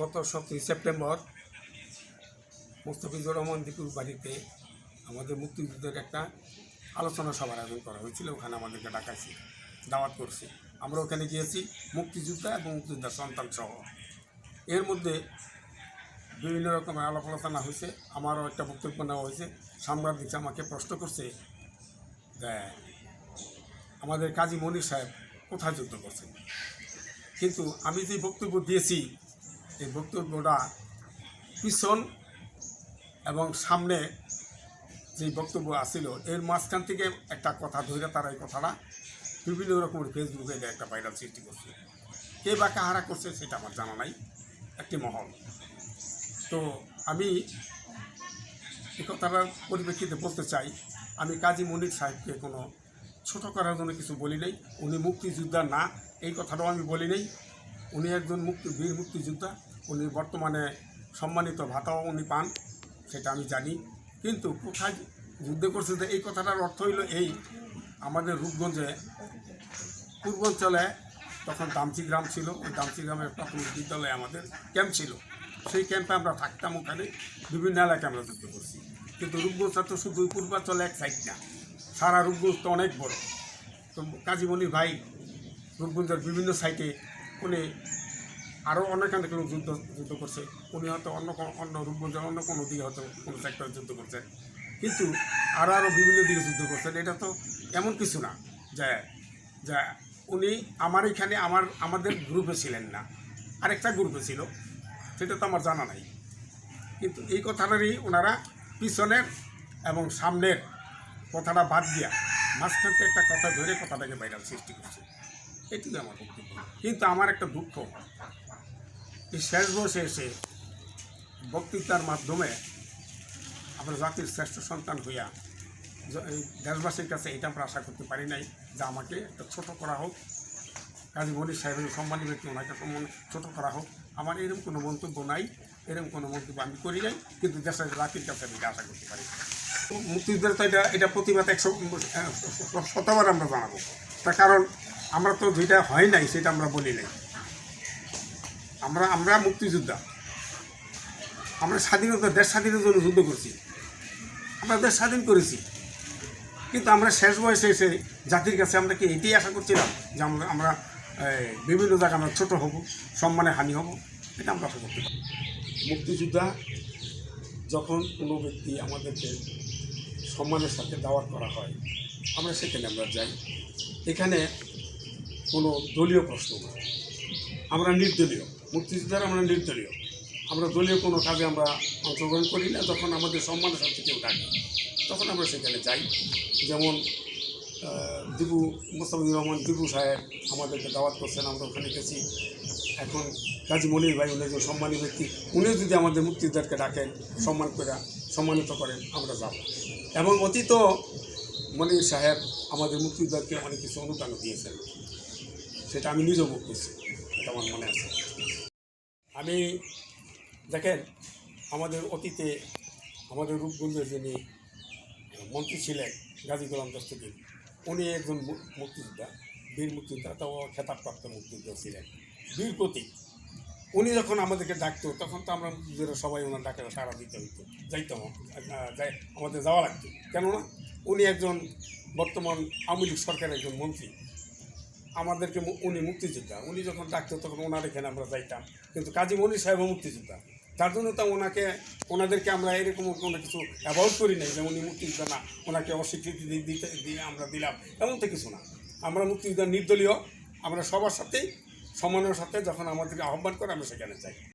গত সতেরোই সেপ্টেম্বর মুস্তফিজুর রহমান দীপুর বাড়িতে আমাদের মুক্তিযুদ্ধের একটা আলোচনা সভার আয়োজন করা হয়েছিল, ওখানে আমাদেরকে ডাকাইছি, দাওয়াত করছি। আমরা ওখানে গিয়েছি, মুক্তিযোদ্ধা এবং মুক্তিযোদ্ধার সন্তান সহ। এর মধ্যে বিভিন্ন রকমের আলাপ আলোচনা হয়েছে, আমারও একটা বক্তব্য নেওয়া হয়েছে। সাংবাদিক আমাকে প্রশ্ন করছে যে, আমাদের কাজী মনির সাহেব কোথায় যুদ্ধ করছেন? কিন্তু আমি যে বক্তব্য দিয়েছি এই বক্তব্যটা পিছন এবং সামনে যে বক্তব্য আসছিল এর মাঝখান থেকে একটা কথা ধরে তারা এই কথাটা বিভিন্ন রকমের ফেসবুকে একটা ভাইরাল সৃষ্টি করছে। কে বা কাহারা করছে সেটা আমার জানা নাই, একটি মহল। তো আমি এই কথাটার পরিপ্রেক্ষিতে বলতে চাই, আমি কাজী মনির সাহেবকে কোনো ছোট করার জন্য কিছু বলি নাই, উনি মুক্তিযোদ্ধা না, এই কথাটাও আমি বলি নাই। উনি একজন মুক্তি, বীর মুক্তিযোদ্ধা উনি বর্তমানে সম্মানিত ভাতাও উনি পান, সেটা আমি জানি। কিন্তু কোথায় যুদ্ধ করছে যে এই কথাটার অর্থ হইল এই, আমাদের রূপগঞ্জে, পূর্বাঞ্চলে তখন দামচি গ্রাম ছিল, ওই দামচি গ্রামের প্রাথমিক বিদ্যালয়ে আমাদের ক্যাম্প ছিল। সেই ক্যাম্পে আমরা থাকতাম ওখানে, বিভিন্ন এলাকায় আমরা যুদ্ধ করছি। কিন্তু রূপগঞ্জটা তো শুধু পূর্বাঞ্চলে এক সাইড না, সারা রূপগঞ্জ তো অনেক বড়। তো কাজীমণি ভাই, রূপগঞ্জের বিভিন্ন সাইটে উনি আরও অনেক অনেক লোক যুদ্ধ যুদ্ধ করছে। উনি হয়তো অন্য অন্য রূপগঞ্জের অন্য কোনো দিকে হয়তো কোনো সেক্টরে যুদ্ধ করছেন কিন্তু আরও আরও বিভিন্ন দিকে যুদ্ধ করছেন এটা তো এমন কিছু না যে যে উনি আমার এখানে আমার, আমাদের গ্রুপে ছিলেন না। আরেকটা গ্রুপে ছিল। সেটা তো আমার জানা নাই। কিন্তু এই কথাটারই ওনারা পিছনের এবং সামনের কথাটা বাদ দিয়া মাঝখান থেকে একটা কথা ধরে কথাটাকে ভাইরাল সৃষ্টি করছে। এটুকু আমার কিন্তু আমার একটা দুঃখ এই শেষ বয়সে এসে বক্তৃতার মাধ্যমে আমরা জাতির শ্রেষ্ঠ সন্তান হইয়া এই দেশবাসীর কাছে এটা আমরা আশা করতে পারি নাই যে আমাকে একটা ছোট করা হোক। কাজী মনির সাহেবের সম্মানী ব্যক্তি, ওনাকে সম্মান ছোট করা হোক। আমার এরকম কোনো মন্তব্য নাই, এরকম কোনো মন্তব্য আমি করি নাই, কিন্তু দেশের জাতির কাছে আমি আশা করতে পারি। মুক্তিযুদ্ধের তো এটা এটা প্রতিবাদ একশো শতবার আমরা জানাব। তার কারণ আমরা তো যেটা হয় নাই সেটা আমরা বলি নাই। আমরা আমরা মুক্তিযোদ্ধা। আমরা স্বাধীনতা, দেশ স্বাধীনতার জন্য যুদ্ধ করছি। আমরা দেশ স্বাধীন করেছি। কিন্তু আমরা শেষ বয়সে এসে জাতির কাছে আমরা কি এটাই আশা করছিলাম যে আমরা আমরা বিভিন্ন জায়গায় আমরা ছোটো হব, সম্মানে হানি হব? এটা আমরা আশা করতে পারি। মুক্তিযোদ্ধা যখন কোনো ব্যক্তি আমাদেরকে সম্মানের সাথে দাওয়াত করা হয়, আমরা সেখানে আমরা যাই। এখানে কোনো দলীয় প্রশ্ন না। আমরা নির্দলীয়। মুক্তিযোদ্ধারা আমরা নির্দলীয়। আমরা দলীয় কোনো কাজে আমরা অংশগ্রহণ করি না। যখন আমাদের সম্মানের সাথে কেউ ডাকে, তখন আমরা সেখানে যাই। যেমন দিবু, মোস্তাফিজুর রহমান দিবু সাহেব আমাদেরকে দাওয়াত করছেন, আমরা ওখানে গেছি। এখন কাজী মনির ভাই, উনি সম্মানী ব্যক্তি। উনিও যদি আমাদের মুক্তিযোদ্ধাকে ডাকেন, সম্মান করে, সম্মানিত করেন, আমরা যাব। এবং অতীত মনির সাহেব আমাদের মুক্তিযোদ্ধাকে অনেক কিছু অনুদান দিয়েছেন। সেটা আমি নিজেও ভোগ করছি এটা আমার মনে আছে। আমি, দেখেন, আমাদের অতীতে, আমাদের রূপগঞ্জের যিনি মন্ত্রী ছিলেন, গাজী গোলাম দস্তগীর, উনি একজন মুক্তিযোদ্ধা, বীর মুক্তিযোদ্ধা, তাও খেতাবপ্রাপ্ত মুক্তিযোদ্ধা ছিলেন। বীর প্রতীক। উনি যখন আমাদেরকে ডাকতো, তখন তো আমরা মুক্তিযোদ্ধারা সবাই ওনার ডাকে সারা দিতে হইতো, যাইতাম যাই, আমাদের যাওয়া লাগতো। কেননা, উনি একজন বর্তমান আওয়ামী লীগ সরকারের একজন মন্ত্রী। আমাদেরকে উনি মুক্তিযোদ্ধা। উনি যখন ডাকতো তখন ওনার এখানে আমরা যাইতাম। কিন্তু কাজী মনির সাহেবও মুক্তিযোদ্ধা। তার জন্য তো ওনাকে, ওনাদেরকে আমরা এরকম কোনো কিছু অ্যাভয়েড করি নাই যে উনি মুক্তিযোদ্ধা না। ওনাকে অস্বীকৃতি দিতে দিয়ে আমরা দিলাম। এমন তো কিছু না। আমরা মুক্তিযোদ্ধা নির্দলীয়। আমরা সবার সাথেই সমানের সাথে যখন আমাদেরকে আহ্বান করে আমরা সেখানে যাই।